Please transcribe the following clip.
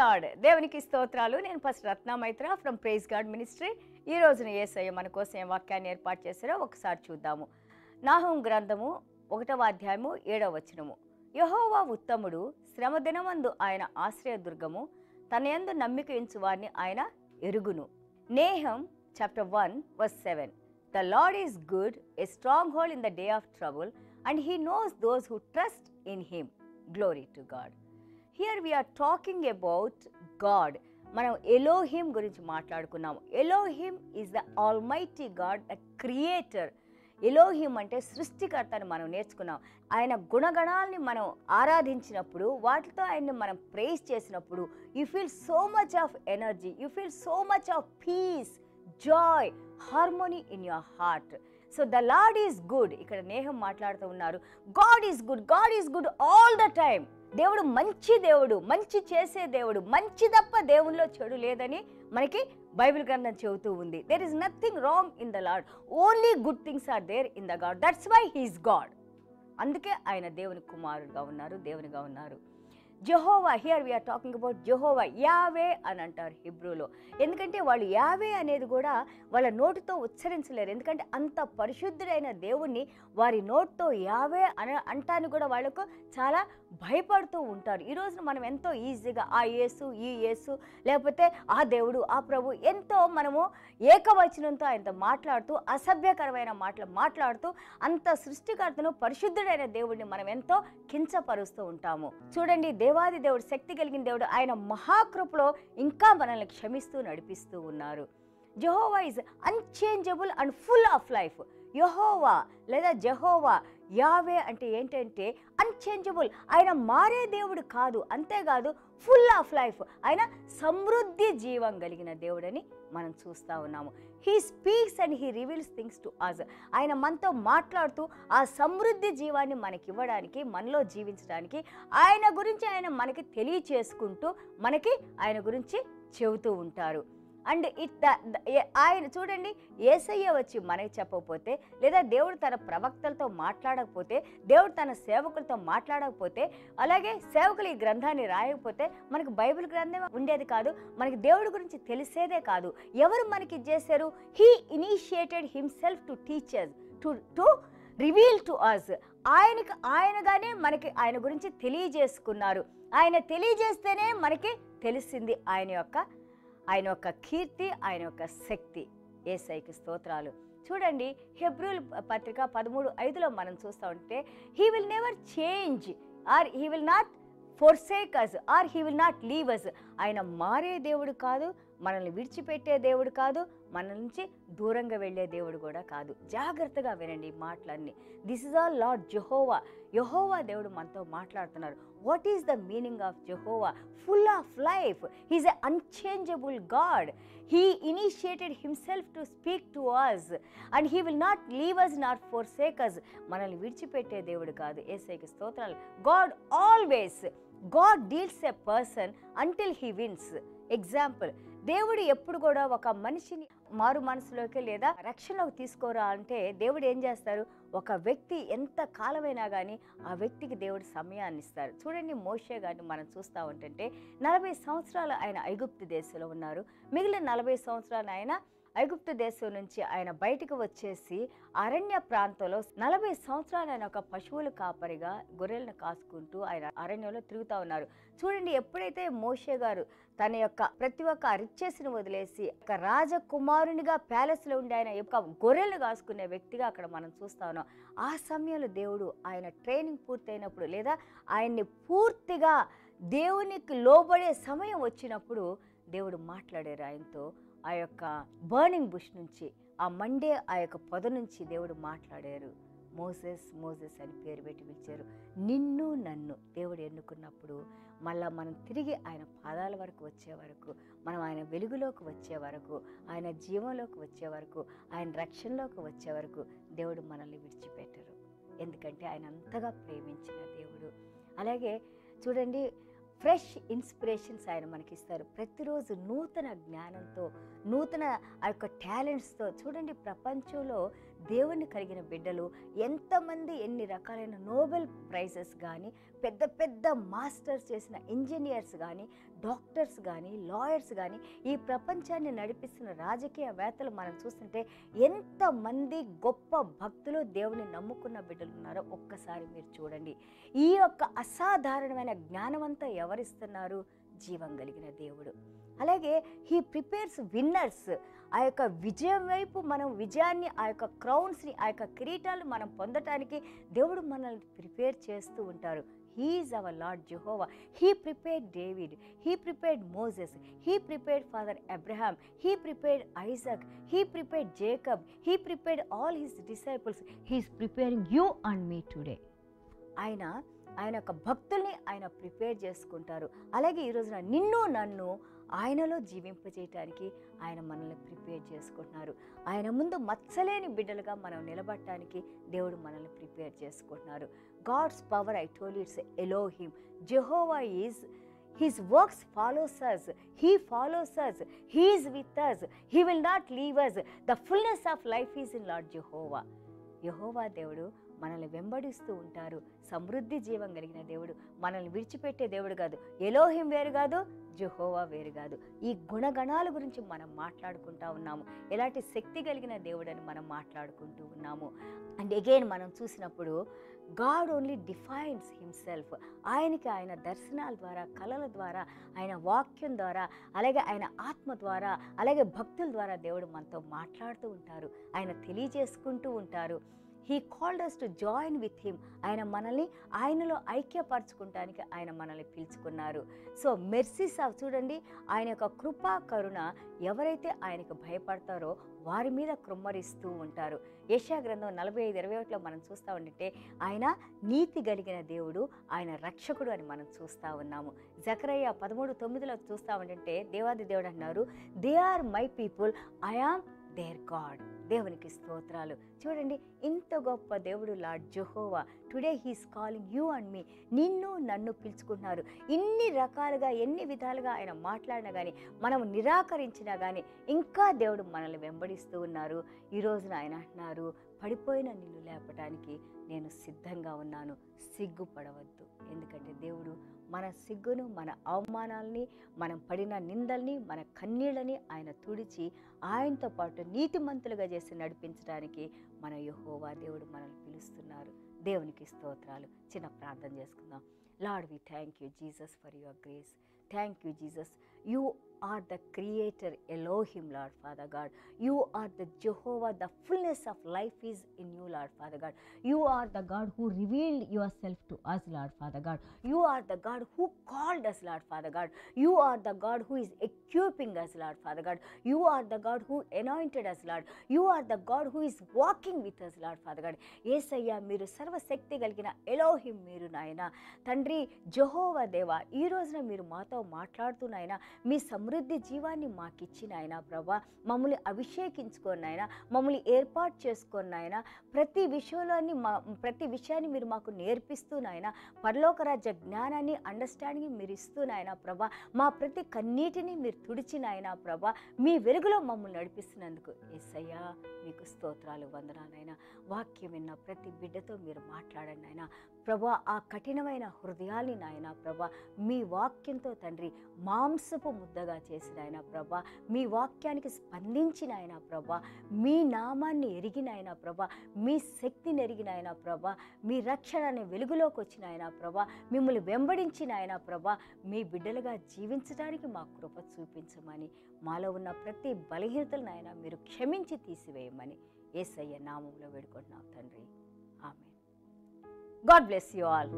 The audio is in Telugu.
లార్డ్ దేవునికి స్తోత్రాలు. నేను first Ratna Maitra from Praise God Ministry ఈ రోజున ఏసయ్య మన కోసం వాక్యాన్ని ఏర్పాటు చేశారో ఒకసారి చూద్దాము. నాహం గ్రంథము ఒకటవ అధ్యాయము ఏడవ వచనము. యహోవా ఉత్తముడు శ్రమ దినమందు ఆయన ఆశ్రయదుర్గము తన యందు నమ్మిక ఉంచు వారిని ఆయన ఎరుగును. Nahum chapter one verse seven the Lord is good a stronghold in the day of trouble and he knows those who trust in him glory to God here we are talking about God మనం ఎలోహిమ్ గురించి మాట్లాడుకున్నాము Elohim is the almighty God the creator Elohim అంటే సృష్టికర్త అని మనం నేర్చుకున్నాం. ఆయన గుణగణాలని మనం ఆరాధించినప్పుడు వాటితో ఆయన్ని మనం ప్రేస్ చేసినప్పుడు you feel so much of energy you feel so much of peace joy harmony in your heart so the Lord is good ఇక్కడ నేహం మాట్లాడుతూ ఉన్నారు. God is good God is good all the time దేవుడు మంచి దేవుడు మంచి చేసే దేవుడు మంచి తప్ప దేవునిలో చెడు లేదని మనకి బైబిల్ గ్రంథం చెబుతూ ఉంది. There is nothing wrong in the Lord only good things are there in the God that's why he's God అందుకే ఆయన దేవుని కుమారుడుగా ఉన్నారు దేవునిగా ఉన్నారు. Jehovah here we are talking about Jehovah Yahweh అని అంటారు హిబ్రూలో. ఎందుకంటే వాళ్ళు యావే అనేది కూడా వాళ్ళ నోటితో ఉచ్చరించలేరు. ఎందుకంటే అంత పరిశుద్ధుడైన దేవుణ్ణి వారి నోటితో యావే అని అంటానికి కూడా వాళ్ళకు చాలా భయపడుతూ ఉంటారు. ఈ రోజున మనం ఎంతో ఈజీగా ఆ యేసు ఈ యేసు లేకపోతే ఆ దేవుడు ఆ ప్రభు ఎంతో మనము ఏకవచనంతో ఆయనతో మాట్లాడుతూ అసభ్యకరమైన మాటలు మాట్లాడుతూ అంత సృష్టికర్తను పరిశుద్ధుడైన దేవుడిని మనం ఎంతో కించపరుస్తూ ఉంటాము. చూడండి దేవాది దేవుడు శక్తి కలిగిన దేవుడు ఆయన మహాకృపలో ఇంకా మనల్ని క్షమిస్తూ నడిపిస్తూ ఉన్నారు. Jehovah is unchangeable and full of life Jehovah లేదా జహోవా యావే అంటే ఏంటంటే అన్చేంజబుల్ ఆయన మారే దేవుడు కాదు అంతేకాదు ఫుల్ ఆఫ్ లైఫ్ ఆయన సమృద్ధి జీవం కలిగిన దేవుడని మనం చూస్తూ ఉన్నాము. He speaks and he reveals things to us ఆయన మనతో మాట్లాడుతూ ఆ సమృద్ధి జీవాన్ని మనకి ఇవ్వడానికి మనలో జీవించడానికి ఆయన గురించి ఆయన మనకి తెలియచేసుకుంటూ మనకి ఆయన గురించి చెబుతూ ఉంటారు. అండ్ ఇట్ ఆయన చూడండి ఏసయ్య వచ్చి మనకి చెప్పకపోతే లేదా దేవుడు తన ప్రవక్తలతో మాట్లాడకపోతే దేవుడు తన సేవకులతో మాట్లాడకపోతే అలాగే సేవకులు ఈ గ్రంథాన్ని రాయకపోతే మనకు బైబిల్ గ్రంథం ఉండేది కాదు మనకి దేవుడి గురించి తెలిసేదే కాదు. ఎవరు మనకి ఇది చేశారు? He initiated himself to teachers to to reveal to us ఆయనకి ఆయనగానే మనకి ఆయన గురించి తెలియజేసుకున్నారు. ఆయన తెలియజేస్తేనే మనకి తెలిసింది ఆయన యొక్క ఆయన యొక్క కీర్తి ఆయన యొక్క శక్తి. ఏసైకి స్తోత్రాలు. చూడండి హెబ్రూల్ పత్రిక పదమూడు ఐదులో మనం చూస్తూ ఉంటే he will never change or he will not forsake us or he will not leave us ఆయన మారే దేవుడు కాదు మనల్ని విడిచిపెట్టే దేవుడు కాదు మన నుంచి దూరంగా వెళ్ళే దేవుడు కూడా కాదు. జాగ్రత్తగా వినండి మాటలన్నీ. This is all Lord Jehovah Jehovah దేవుడు మనతో మాట్లాడుతున్నారు. What is the meaning of Jehovah full of life he's a unchangeable God he initiated himself to speak to us and he will not leave us not forsakes మనల్ని విడిచిపెట్టే దేవుడు కాదు. ఏసైకి స్తోత్రాలు. God always God deals a person until he wins example దేవుడు ఎప్పుడు కూడా ఒక మనిషిని మారు మనసులోకి లేదా రక్షణలోకి తీసుకోరా అంటే దేవుడు ఏం చేస్తారు? ఒక వ్యక్తి ఎంత కాలమైనా కానీ ఆ వ్యక్తికి దేవుడు సమయాన్ని ఇస్తారు. చూడండి మోషే గారిని మనం చూస్తూ ఉంటుంటే నలభై సంవత్సరాలు ఆయన ఐగుప్తు దేశంలో ఉన్నారు. మిగిలిన నలభై సంవత్సరాలు ఆయన ఐగుప్తు దేశం నుంచి ఆయన బయటకు వచ్చేసి అరణ్య ప్రాంతంలో నలభై సంవత్సరాలు ఆయన ఒక పశువుల కాపరిగా గొర్రెలను కాసుకుంటూ ఆయన అరణ్యంలో తిరుగుతూ ఉన్నారు. చూడండి ఎప్పుడైతే మోషే గారు తన యొక్క ప్రతి ఒక్క రిచ్చెస్ని వదిలేసి ఒక రాజకుమారునిగా ప్యాలెస్లో ఉండి ఆయన యొక్క గొర్రెలు కాసుకునే వ్యక్తిగా అక్కడ మనం చూస్తా ఉన్నాం. ఆ సమయంలో దేవుడు ఆయన ట్రైనింగ్ పూర్తయినప్పుడు లేదా ఆయన్ని పూర్తిగా దేవునికి లోబడే సమయం వచ్చినప్పుడు దేవుడు మాట్లాడారు ఆయనతో. ఆ యొక్క బర్నింగ్ బుష్ నుంచి ఆ మండే ఆ యొక్క పొద నుంచి దేవుడు మాట్లాడారు. మోసెస్ మోసెస్ అని పేరు పెట్టి పిలిచారు. నిన్ను నన్ను దేవుడు ఎన్నుకున్నప్పుడు మళ్ళా మనం తిరిగి ఆయన పాదాల వరకు వచ్చే వరకు మనం ఆయన వెలుగులోకి వచ్చే వరకు ఆయన జీవంలోకి వచ్చే వరకు ఆయన రక్షణలోకి వచ్చే వరకు దేవుడు మనల్ని విడిచిపెట్టరు. ఎందుకంటే ఆయన అంతగా ప్రేమించిన దేవుడు. అలాగే చూడండి ఫ్రెష్ ఇన్స్పిరేషన్స్ ఆయన మనకి ఇస్తారు ప్రతిరోజు నూతన జ్ఞానంతో నూతన ఆ యొక్క టాలెంట్స్తో చూడండి ప్రపంచంలో దేవుని కలిగిన బిడ్డలు ఎంతమంది ఎన్ని రకాలైన నోబెల్ ప్రైజెస్ కానీ పెద్ద పెద్ద మాస్టర్స్ చేసిన ఇంజనీర్స్ కానీ డాక్టర్స్ కానీ లాయర్స్ కానీ ఈ ప్రపంచాన్ని నడిపిస్తున్న రాజకీయవేత్తలు మనం చూస్తుంటే ఎంతమంది గొప్ప భక్తులు దేవుని నమ్ముకున్న బిడ్డలు ఉన్నారో ఒక్కసారి మీరు చూడండి. ఈ యొక్క అసాధారణమైన జ్ఞానమంతా ఎవరిస్తున్నారు? జీవం కలిగిన దేవుడు. అలాగే హీ ప్రిపేర్స్ విన్నర్స్ ఆ యొక్క విజయం వైపు మనం విజయాన్ని ఆ యొక్క క్రౌన్స్ని ఆ యొక్క కిరీటాలు మనం పొందటానికి దేవుడు మనల్ని ప్రిపేర్ చేస్తూ ఉంటారు. He is our Lord Jehovah he prepared David he prepared Moses he prepared father Abraham he prepared Isaac he prepared Jacob he prepared all his disciples he's preparing you and me today ఆయన ఆయన యొక్క భక్తుల్ని ఆయన ప్రిపేర్ చేసుకుంటారు. అలాగే ఈరోజున నిన్ను నన్ను ఆయనలో జీవింపజేయటానికి ఆయన మనల్ని ప్రిపేర్ చేసుకుంటున్నారు. ఆయన ముందు మచ్చలేని బిడ్డలుగా మనం నిలబడటానికి దేవుడు మనల్ని ప్రిపేర్ చేసుకుంటున్నారు. God's power I told it's Elohim Jehovah is his works follows us he follows us he is with us he will not leave us the fullness of life is in Lord Jehovah. Jehovah దేవుడు మనల్ని వెంబడిస్తూ ఉంటారు. సమృద్ధి జీవం కలిగిన దేవుడు మనల్ని విడిచిపెట్టే దేవుడు కాదు. ఎలోహిం వేరు కాదు జుహోవా వేరు కాదు. ఈ గుణగణాల గురించి మనం మాట్లాడుకుంటా ఉన్నాము. ఎలాంటి శక్తి కలిగిన దేవుడని మనం మాట్లాడుకుంటూ ఉన్నాము. అండ్ అగైన్ మనం చూసినప్పుడు గాడ్ ఓన్లీ డిఫైన్స్ హిమ్సెల్ఫ్. ఆయనకి ఆయన దర్శనాల ద్వారా కళల ద్వారా ఆయన వాక్యం ద్వారా అలాగే ఆయన ఆత్మ ద్వారా అలాగే భక్తుల ద్వారా దేవుడు మనతో మాట్లాడుతూ ఉంటారు. ఆయన తెలియజేసుకుంటూ ఉంటారు. He called us to join with him ఆయన మనల్ని ఆయనలో ఐక్యపరచుకుంటానికి ఆయన మనల్ని పిలుచుకున్నారు. సో మెర్సీస్ ఆఫ్ చూడండి ఆయన యొక్క కృపా కరుణ ఎవరైతే ఆయనకు భయపడతారో వారి మీద కృమ్మరిస్తూ ఉంటారు. యశా గ్రంథం నలభై ఐదు ఇరవై ఒకటిలో మనం చూస్తూ ఉంటే ఆయన నీతి కలిగిన దేవుడు ఆయన రక్షకుడు అని మనం చూస్తూ ఉన్నాము. జకరయ్య పదమూడు తొమ్మిదిలో చూస్తూ ఉంటే దేవాది దేవుడు అన్నారు they are my people I am their God దేవునికి స్తోత్రాలు. చూడండి ఇంత గొప్ప దేవుడు Lord Jehovah. Today he's calling you and me నిన్ను నన్ను పిలుచుకుంటున్నారు. ఇన్ని రకాలుగా ఎన్ని విధాలుగా ఆయన మాట్లాడినా కానీ మనం నిరాకరించినా కానీ ఇంకా దేవుడు మనల్ని వెంబడిస్తూ ఉన్నారు. ఈ రోజున ఆయన అంటున్నారు పడిపోయిన నిన్ను లేపటానికి నేను సిద్ధంగా ఉన్నాను. సిగ్గుపడవద్దు. ఎందుకంటే దేవుడు మన సిగ్గును మన అవమానాల్ని మనం పడిన నిందల్ని మన కన్నీళ్ళని ఆయన తుడిచి ఆయనతో పాటు నీతిమంతులుగా చేసి నడిపించడానికి మన యహోవా దేవుడు మనల్ని పిలుస్తున్నారు. దేవునికి స్తోత్రాలు. చిన్న ప్రార్థన చేసుకుందాం. Lord we thank you Jesus for your grace thank you Jesus you are the creator Elohim Lord Father God. You are the Jehovah the fullness of life is in you Lord Father God. You are the God who revealed yourself to us Lord Father God. You are the God who called us Lord Father God. You are the God who is equipping us Lord Father God. You are the God who anointed us Lord. You are the God who is walking with us Lord Father God. Yesayya మీరు సర్వశక్తి కలిగిన ఎలోహిం మీరు నాయన. తండ్రి జహోవా దేవా ఈ రోజున మీరు మాతో మాట్లాడుతూ నాయన మీ సమృద్ధి జీవాన్ని మాకిచ్చిన ఆయన ప్రభా. మమ్మల్ని అభిషేకించుకొని ఆయన. మమ్మల్ని ఏర్పాటు చేసుకొని ఆయన. ప్రతి విషయంలోని మా ప్రతి విషయాన్ని మీరు మాకు నేర్పిస్తూ నాయన పరలోక రాజ్య జ్ఞానాన్ని అండర్స్టాండింగ్ మీరు ఇస్తూ నాయన ప్రభా. మా ప్రతి కన్నీటిని మీరు తుడిచినాయన ప్రభా. మీ వెలుగులో మమ్మల్ని నడిపిస్తున్నందుకు ఎస్సయ్యా మీకు స్తోత్రాలు వందనాలైనా వాక్యం విన్న ప్రతి బిడ్డతో మీరు మాట్లాడండి ఆయన. ప్రభా ఆ కఠినమైన హృదయాల్ని నాయన ప్రభా. మీ వాక్యంతో తండ్రి మాంసపు ముద్దగా చేసిన ఆయన ప్రభా. మీ వాక్యానికి స్పందించిన ఆయన ప్రభా. మీ నామాన్ని ఎరిగిన ఆయన ప్రభా. మీ శక్తిని ఎరిగిన ఆయన ప్రభా. మీ రక్షణ అనే వెలుగులోకి వచ్చిన ఆయన ప్రభా. మిమ్మల్ని వెంబడించిన ఆయన ప్రభా. మీ బిడ్డలుగా జీవించడానికి మా కృప చూపించమని మాలో ఉన్న ప్రతి బలహీనతలను ఆయన మీరు క్షమించి తీసివేయమని ఏసయ్య నామంలో వేడుకుంటున్నాం తండ్రి. ఆమె గాడ్ బ్లెస్ యూ ఆల్.